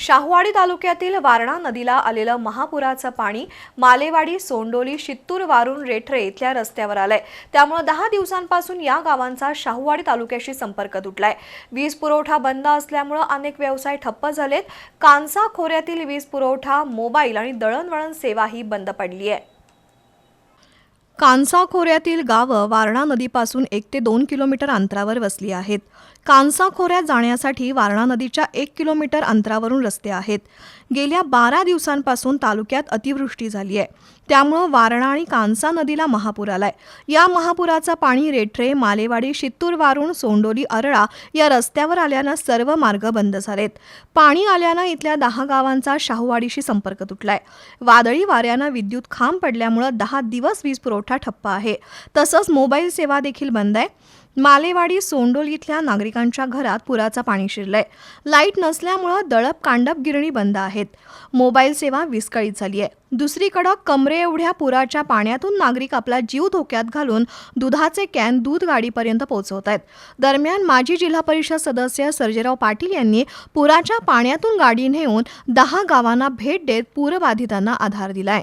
शाहूवाडी तालुक्यातील वारणा नदीला आलेलं महापुराचं पाणी मालेवाडी सोंडोली शित्तूर वारून रेठरे इथल्या रस्त्यावर आलंय. त्यामुळे दहा दिवसांपासून या गावांचा शाहूवाडी तालुक्याशी संपर्क तुटलाय. वीज पुरवठा बंद असल्यामुळं अनेक व्यवसाय ठप्प झालेत. कांसा खोऱ्यातील वीज पुरवठा मोबाईल आणि दळणवळण सेवाही बंद पडली आहे कांसा खोऱ्यातील गावं वारणा नदीपासून एक ते दोन किलोमीटर अंतरावर वसली आहेत. कांसा खोऱ्यात जाण्यासाठी वारणा नदीच्या एक किलोमीटर अंतरावरून रस्ते आहेत. गेल्या बारा दिवसांपासून तालुक्यात अतिवृष्टी झाली आहे. त्यामुळं वारणा आणि कांसा नदीला महापूर आलाय. या महापुराचं पाणी रेठरे मालेवाडी शित्तूर वारुण सोंडोली अरळा या रस्त्यावर आल्यानं सर्व मार्ग बंद झालेत. पाणी आल्यानं इथल्या दहा गावांचा शाहूवाडीशी संपर्क तुटलाय. वादळी वाऱ्यानं विद्युत खांब पडल्यामुळं दहा दिवस वीज पुरवठा पुरवठा ठप्प आहे. तसंच मोबाईल सेवा देखील बंद आहे. मालेवाडी सोंडोल इथल्या नागरिकांच्या घरात पुराचं पाणी शिरलंय. लाइट नसल्यामुळं दळप कांडप गिरणी बंद आहेत. मोबाईल सेवा विस्कळीत झाली आहे. दुसरीकडं कमरे एवढ्या पुराच्या पाण्यातून नागरिक आपला जीव धोक्यात घालून दुधाचे कॅन दूध गाडीपर्यंत पोहोचवत आहेत. दरम्यान माजी जिल्हा परिषद सदस्य सर्जेराव पाटील यांनी पुराच्या पाण्यातून गाडी नेऊन दहा गावांना भेट देत पूरबाधितांना आधार दिलाय.